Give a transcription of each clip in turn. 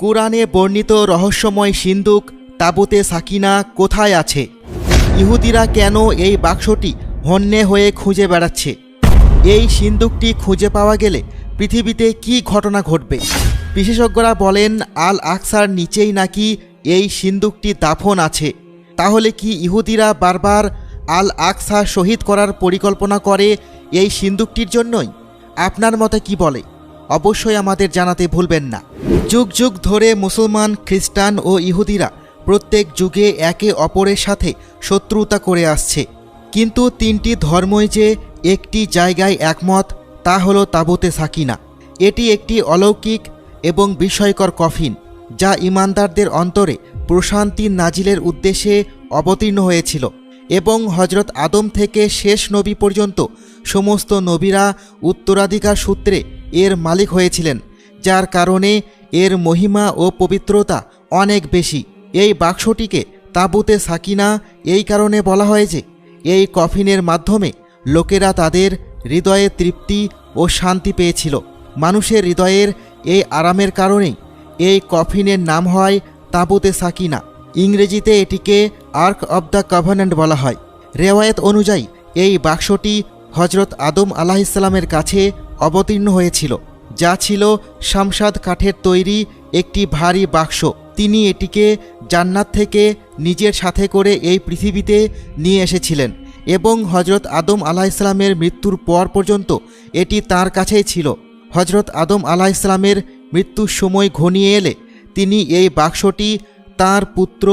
কোরআনে বর্ণিত রহস্যময় সিন্দুক তাবুতে সাকিনা কোথায় আছে? ইহুদিরা কেন এই বাক্সটি হন্যে হয়ে খুঁজে বেড়াচ্ছে? এই সিন্দুকটি খুঁজে পাওয়া গেলে পৃথিবীতে কি ঘটনা ঘটবে? বিশেষজ্ঞরা বলেন, আল আকসার নিচেই নাকি এই সিন্দুকটি দাফন আছে। তাহলে কি ইহুদিরা বারবার আল আকসা শহীদ করার পরিকল্পনা করে এই সিন্দুকটির জন্যই? আপনার মতে কি বলে? অবশ্যই আমাদের জানাতে ভুলবেন না। যুগ যুগ ধরে মুসলমান, খ্রিস্টান ও ইহুদিরা প্রত্যেক যুগে একে অপরের সাথে শত্রুতা করে আসছে। কিন্তু তিনটি ধর্মই যে একটি জায়গায় একমত, তা হলো তাবুতে সাকিনা। এটি একটি অলৌকিক এবং বিস্ময়কর কফিন, যা ইমানদারদের অন্তরে প্রশান্তি নাজিলের উদ্দেশ্যে অবতীর্ণ হয়েছিল। এবং হজরত আদম থেকে শেষ নবী পর্যন্ত সমস্ত নবীরা উত্তরাধিকার সূত্রে এর মালিক হয়েছিলেন, যার কারণে এর মহিমা ও পবিত্রতা অনেক বেশি। এই বাক্সটিকে তাঁবুতে সাকিনা এই কারণে বলা হয় যে, এই কফিনের মাধ্যমে লোকেরা তাদের হৃদয়ে তৃপ্তি ও শান্তি পেয়েছিল। মানুষের হৃদয়ের এই আরামের কারণেই এই কফিনের নাম হয় তাঁবুতে সাকিনা। ইংরেজিতে এটিকে আর্ক অব দ্য কভানেন্ট বলা হয়। রেওয়ায়ত অনুযায়ী, এই বাক্সটি হজরত আদম আলাহিসাল্লামের কাছে অবতীর্ণ হয়েছিল, যা ছিল শামসাদ কাঠের তৈরি একটি ভারী বাক্স। তিনি এটিকে জান্নাত থেকে নিজের সাথে করে এই পৃথিবীতে নিয়ে এসেছিলেন এবং হজরত আদম আলাহিসাল্লামের মৃত্যুর পর পর্যন্ত এটি তার কাছেই ছিল। হজরত আদম আলাহিসাল্লামের মৃত্যুর সময় ঘনিয়ে এলে তিনি এই বাক্সটি তার পুত্র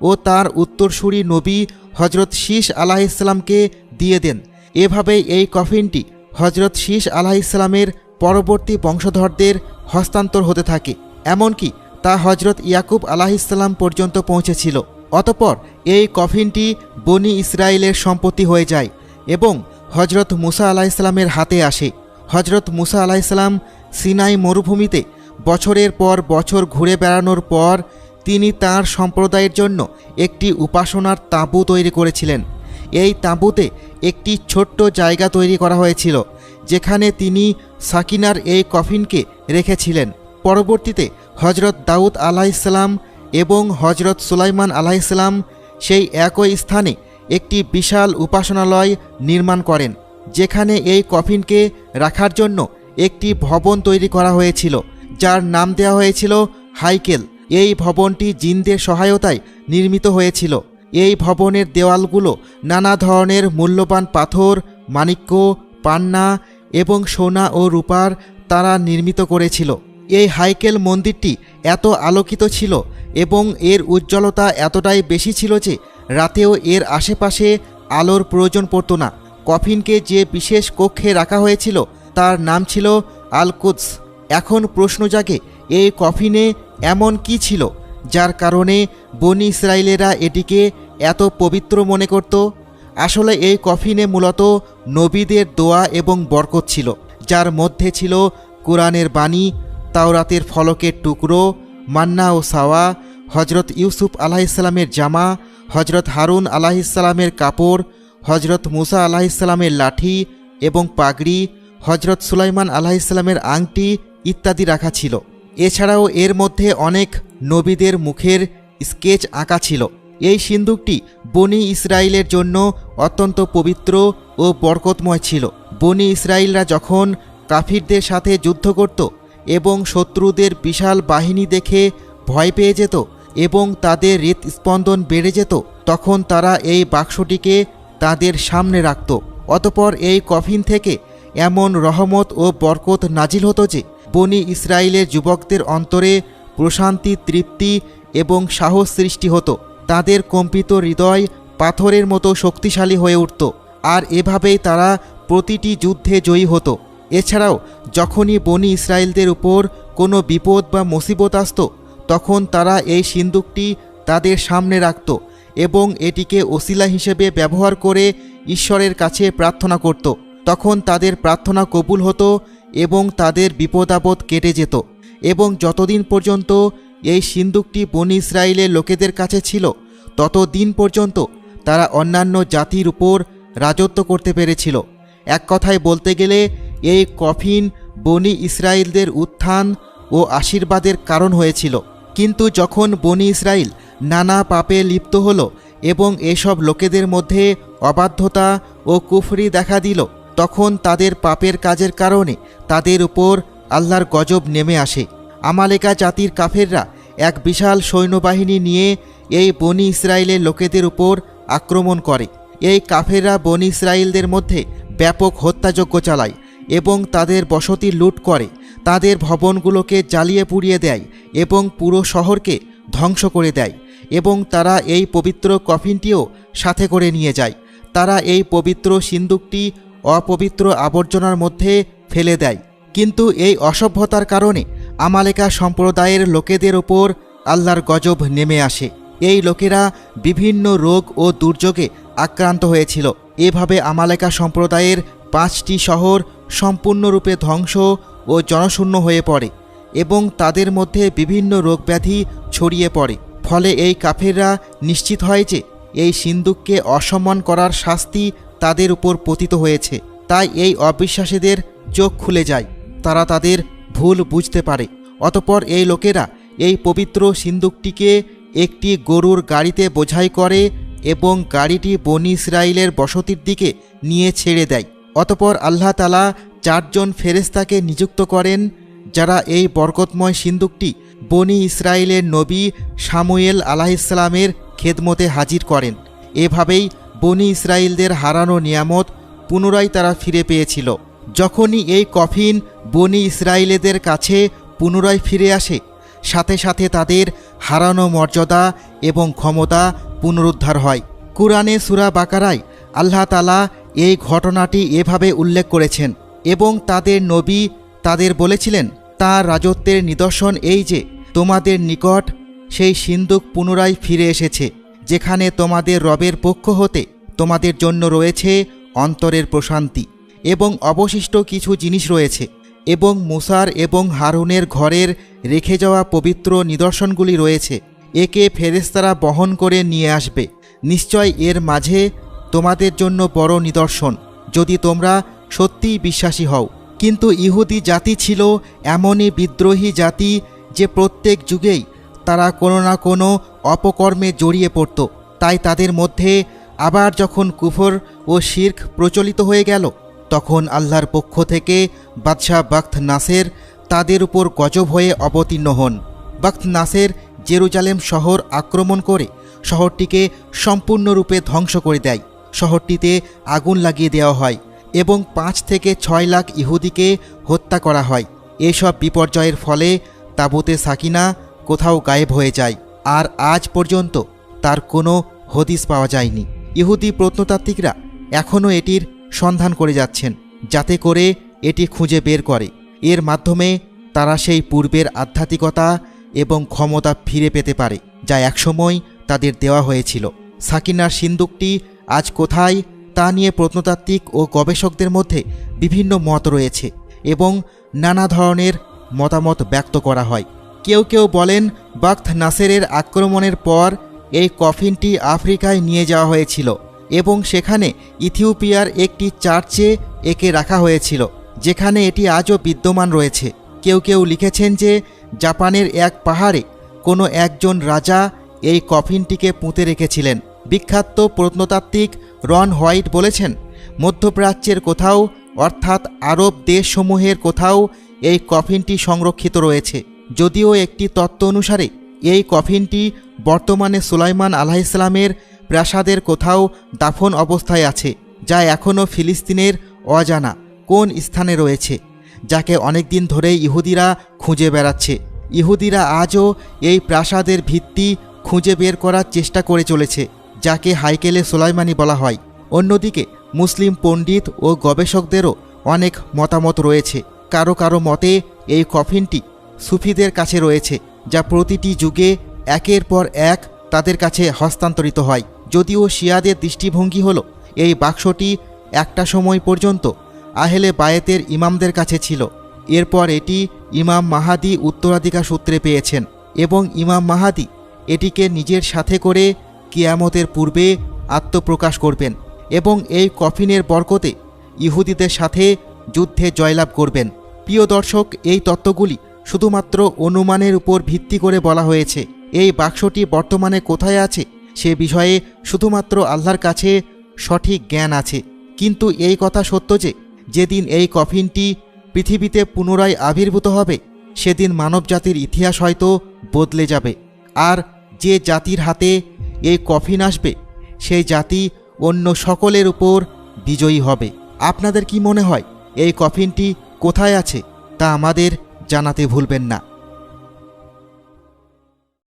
ও তার উত্তরসূরি নবী হজরত শীষ আলাহিসাল্লামকে দিয়ে দেন। এভাবে এই কফিনটি হজরত শীষ আলাহিসাল্লামের পরবর্তী বংশধরদের হস্তান্তর হতে থাকে, এমনকি তা হজরত ইয়াকুব আলাহিসাল্লাম পর্যন্ত পৌঁছেছিল। অতপর এই কফিনটি বনি ইসরায়েলের সম্পত্তি হয়ে যায় এবং হজরত মুসা আলাহিসাল্লামের হাতে আসে। হজরত মুসা আলাহিসাল্লাম সিনাই মরুভূমিতে বছরের পর বছর ঘুরে বেড়ানোর পর তিনি তার সম্প্রদায়ের জন্য একটি উপাসনার তাঁবু তৈরি করেছিলেন। এই তাঁবুতে একটি ছোট্ট জায়গা তৈরি করা হয়েছিল, যেখানে তিনি সাকিনার এই কফিনকে রেখেছিলেন। পরবর্তীতে হজরত দাউদ আলাহিসাল্লাম এবং হজরত সুলাইমান আলাহিসাল্লাম সেই একই স্থানে একটি বিশাল উপাসনালয় নির্মাণ করেন, যেখানে এই কফিনকে রাখার জন্য একটি ভবন তৈরি করা হয়েছিল, যার নাম দেওয়া হয়েছিল হাইকেল। এই ভবনটি জিনদের সহায়তায় নির্মিত হয়েছিল। এই ভবনের দেওয়ালগুলো নানা ধরনের মূল্যবান পাথর, মাণিক্য, পান্না এবং সোনা ও রূপার তারা নির্মিত করেছিল। এই হাইকেল মন্দিরটি এত আলোকিত ছিল এবং এর উজ্জ্বলতা এতটাই বেশি ছিল যে রাতেও এর আশেপাশে আলোর প্রয়োজন পড়তো না। কফিনকে যে বিশেষ কক্ষে রাখা হয়েছিল তার নাম ছিল আলকুদস। এখন প্রশ্ন জাগে, এই কফিনে এমন কি ছিল যার কারণে বনি ইসরায়েলেরা এটিকে এত পবিত্র মনে করত? আসলে এই কফিনে মূলত নবীদের দোয়া এবং বরকত ছিল, যার মধ্যে ছিল কোরআনের বাণী, তাওরাতের ফলকের টুকরো, মান্না ও সাওয়া হজরত ইউসুফ আলাহিসাল্লামের জামা হজরত হারুন আলাহিসাল্লামের কাপড় হজরত মুসা আলাহিসাল্লামের লাঠি এবং পাগড়ি হজরত সুলাইমান আলাহিসাল্লামের আংটি ইত্যাদি রাখা ছিল। এছাড়াও এর মধ্যে অনেক নবীদের মুখের স্কেচ আঁকা ছিল। এই সিন্দুকটি বনি ইসরায়েলের জন্য অত্যন্ত পবিত্র ও বরকতময় ছিল। বনি ইসরায়েলরা যখন কাফিরদের সাথে যুদ্ধ করত এবং শত্রুদের বিশাল বাহিনী দেখে ভয় পেয়ে যেত এবং তাদের হৃৎস্পন্দন বেড়ে যেত, তখন তারা এই বাক্সটিকে তাদের সামনে রাখত। অতপর এই কফিন থেকে এমন রহমত ও বরকত নাজিল হতো যে বনি ইসরায়েলের যুবকদের অন্তরে প্রশান্তি, তৃপ্তি এবং সাহস সৃষ্টি হতো। তাদের কম্পিত হৃদয় পাথরের মতো শক্তিশালী হয়ে উঠত আর এভাবেই তারা প্রতিটি যুদ্ধে জয়ী হতো। এছাড়াও, যখনই বনি ইসরায়েলদের উপর কোনো বিপদ বা মুসিবত আসত, তখন তারা এই সিন্দুকটি তাদের সামনে রাখত এবং এটিকে ওসিলা হিসেবে ব্যবহার করে ঈশ্বরের কাছে প্রার্থনা করত। তখন তাদের প্রার্থনা কবুল হতো এবং তাদের বিপদ আপদ কেটে যেত। এবং যতদিন পর্যন্ত এই সিন্দুকটি বনি ইসরায়েলের লোকেদের কাছে ছিল, ততদিন পর্যন্ত তারা অন্যান্য জাতির উপর রাজত্ব করতে পেরেছিল। এক কথায় বলতে গেলে, এই কফিন বনি ইসরায়েলদের উত্থান ও আশীর্বাদের কারণ হয়েছিল। কিন্তু যখন বনি ইসরায়েল নানা পাপে লিপ্ত হলো এবং এসব লোকেদের মধ্যে অবাধ্যতা ও কুফরি দেখা দিল তখন তাদের পাপের কাজের কারণে তাদের উপর আল্লাহর গজব নেমে আসে। আমালেকা জাতির কাফেররা এক বিশাল সৈন্যবাহিনী নিয়ে এই বনি ইসরায়েলের লোকেদের উপর আক্রমণ করে। এই কাফেররা বনি ইসরায়েলদের মধ্যে ব্যাপক হত্যাযজ্ঞ চালায় এবং তাদের বসতি লুট করে, তাদের ভবনগুলোকে জ্বালিয়ে পুড়িয়ে দেয় এবং পুরো শহরকে ধ্বংস করে দেয় এবং তারা এই পবিত্র কফিনটিও সাথে করে নিয়ে যায়। তারা এই পবিত্র সিন্দুকটি অপবিত্র আবর্জনার মধ্যে ফেলে দেয়। কিন্তু এই অসভ্যতার কারণে আমালেকা সম্প্রদায়ের লোকেদের ওপর আল্লাহর গজব নেমে আসে। এই লোকেরা বিভিন্ন রোগ ও দুর্যোগে আক্রান্ত হয়েছিল। এভাবে আমালেকা সম্প্রদায়ের পাঁচটি শহর সম্পূর্ণরূপে ধ্বংস ও জনশূন্য হয়ে পড়ে এবং তাদের মধ্যে বিভিন্ন রোগব্যাধি ছড়িয়ে পড়ে। ফলে এই কাফেররা নিশ্চিত হয় যে এই সিন্দুককে অসম্মান করার শাস্তি তাদের উপর পতিত হয়েছে। তাই এই অবিশ্বাসীদের চোখ খুলে যায়। তারা তাদের ভুল বুঝতে পারে। অতপর এই লোকেরা এই পবিত্র সিন্দুকটিকে একটি গরুর গাড়িতে বোঝাই করে এবং গাড়িটি বনি ইসরায়েলের বসতির দিকে নিয়ে ছেড়ে দেয়। অতপর আল্লাহ তালা চারজন ফেরেস্তাকে নিযুক্ত করেন, যারা এই বরকতময় সিন্দুকটি বনি ইসরায়েলের নবী সামুয়েল আলাহিসাল্লামের খেদমতে হাজির করেন। এভাবেই বনি ইসরায়েলদের হারানো নিয়ামত পুনরায় তারা ফিরে পেয়েছিল। যখনই এই কফিন বনি ইসরায়েলেদের কাছে পুনরায় ফিরে আসে, সাথে সাথে তাদের হারানো মর্যাদা এবং ক্ষমতা পুনরুদ্ধার হয়। কুরআনে সুরা বাকারায় আল্লাহ তালা এই ঘটনাটি এভাবে উল্লেখ করেছেন এবং তাদের নবী তাদের বলেছিলেন, তার রাজত্বের নিদর্শন এই যে, তোমাদের নিকট সেই সিন্দুক পুনরায় ফিরে এসেছে। যেখানে তোমাদের রবের পক্ষ হতে তোমাদের জন্য রয়েছে অন্তরের প্রশান্তি এবং অবশিষ্ট কিছু জিনিস রয়েছে এবং মুসার এবং হারুনের ঘরের রেখে যাওয়া পবিত্র নিদর্শনগুলি রয়েছে। একে ফেরেস্তারা বহন করে নিয়ে আসবে। নিশ্চয় এর মাঝে তোমাদের জন্য বড় নিদর্শন, যদি তোমরা সত্যিই বিশ্বাসী হও। কিন্তু ইহুদি জাতি ছিল এমনই বিদ্রোহী জাতি যে প্রত্যেক যুগেই তারা কোনো না কোনো অপকর্মে জড়িয়ে পড়ত। তাই তাদের মধ্যে আবার যখন কুফর ও শির্ক প্রচলিত হয়ে গেল, তখন আল্লাহর পক্ষ থেকে বাদশাহ বাখ্ত নাসের তাদের উপর গজব হয়ে অবতীর্ণ হন। বাখ্ত নাসের জেরুজালেম শহর আক্রমণ করে শহরটিকে সম্পূর্ণরূপে ধ্বংস করে দেয়। শহরটিতে আগুন লাগিয়ে দেওয়া হয় এবং পাঁচ থেকে ছয় লাখ ইহুদিকে হত্যা করা হয়। এসব বিপর্যয়ের ফলে তাবুতে সাকিনা কোথাও গায়েব হয়ে যায়। আর আজ পর্যন্ত তার কোনো হদিস পাওয়া যায়নি। ইহুদি প্রত্নতাত্ত্বিকরা এখনও এটির সন্ধান করে যাচ্ছেন, যাতে করে এটি খুঁজে বের করে। এর মাধ্যমে তারা সেই পূর্বের আধ্যাত্মিকতা এবং ক্ষমতা ফিরে পেতে পারে, যা একসময় তাদের দেওয়া হয়েছিল। সাকিনার সিন্দুকটি আজ কোথায় তা নিয়ে প্রত্নতাত্ত্বিক ও গবেষকদের মধ্যে বিভিন্ন মত রয়েছে এবং নানা ধরনের মতামত ব্যক্ত করা হয়। কেউ কেউ বলেন, বাখ্ত নাসেরের আক্রমণের পর এই কফিনটি আফ্রিকায় নিয়ে যাওয়া হয়েছিল এবং সেখানে ইথিওপিয়ার একটি চার্চে একে রাখা হয়েছিল, যেখানে এটি আজও বিদ্যমান রয়েছে। কেউ কেউ লিখেছেন যে, জাপানের এক পাহাড়ে কোনো একজন রাজা এই কফিনটিকে পুঁতে রেখেছিলেন। বিখ্যাত প্রত্নতাত্ত্বিক রন হোয়াইট বলেছেন, মধ্যপ্রাচ্যের কোথাও, অর্থাৎ আরব দেশসমূহের কোথাও, এই কফিনটি সংরক্ষিত রয়েছে। যদিও একটি তত্ত্ব অনুসারে, এই কফিনটি বর্তমানে সুলাইমান আলাহ ইসলামের প্রাসাদের কোথাও দাফন অবস্থায় আছে, যা এখনও ফিলিস্তিনের অজানা কোন স্থানে রয়েছে, যাকে অনেকদিন ধরেই ইহুদিরা খুঁজে বেড়াচ্ছে। ইহুদিরা আজও এই প্রাসাদের ভিত্তি খুঁজে বের করার চেষ্টা করে চলেছে, যাকে হাইকেলে সোলাইমানি বলা হয়। অন্যদিকে, মুসলিম পণ্ডিত ও গবেষকদেরও অনেক মতামত রয়েছে। কারও কারও মতে, এই কফিনটি সুফিদের কাছে রয়েছে, যা প্রতিটি যুগে একের পর এক তাদের কাছে হস্তান্তরিত হয়। যদিও শিয়াদের দৃষ্টিভঙ্গি হল, এই বাক্সটি একটা সময় পর্যন্ত আহেলে বায়েতের ইমামদের কাছে ছিল। এরপর এটি ইমাম মাহাদি উত্তরাধিকার সূত্রে পেয়েছেন এবং ইমাম মাহাদি এটিকে নিজের সাথে করে কিয়ামতের পূর্বে আত্মপ্রকাশ করবেন এবং এই কফিনের বরকতে ইহুদিদের সাথে যুদ্ধে জয়লাভ করবেন। প্রিয় দর্শক, এই তত্ত্বগুলি শুধুমাত্র অনুমানের উপর ভিত্তি করে বলা হয়েছে, এই বাক্সটি বর্তমানে কোথায় আছে সে বিষয়ে শুধুমাত্র আল্লাহর কাছে সঠিক জ্ঞান আছে। কিন্তু এই কথা সত্য যে, যেদিন এই কফিনটি পৃথিবীতে পুনরায় আবির্ভূত হবে, সেদিন মানবজাতির ইতিহাস হয়তো বদলে যাবে। আর যে জাতির হাতে এই কফিন আসবে, সেই জাতি অন্য সকলের উপর বিজয়ী হবে। আপনাদের কি মনে হয়, এই কফিনটি কোথায় আছে, তা আমাদের জানাতে ভুলবেন না।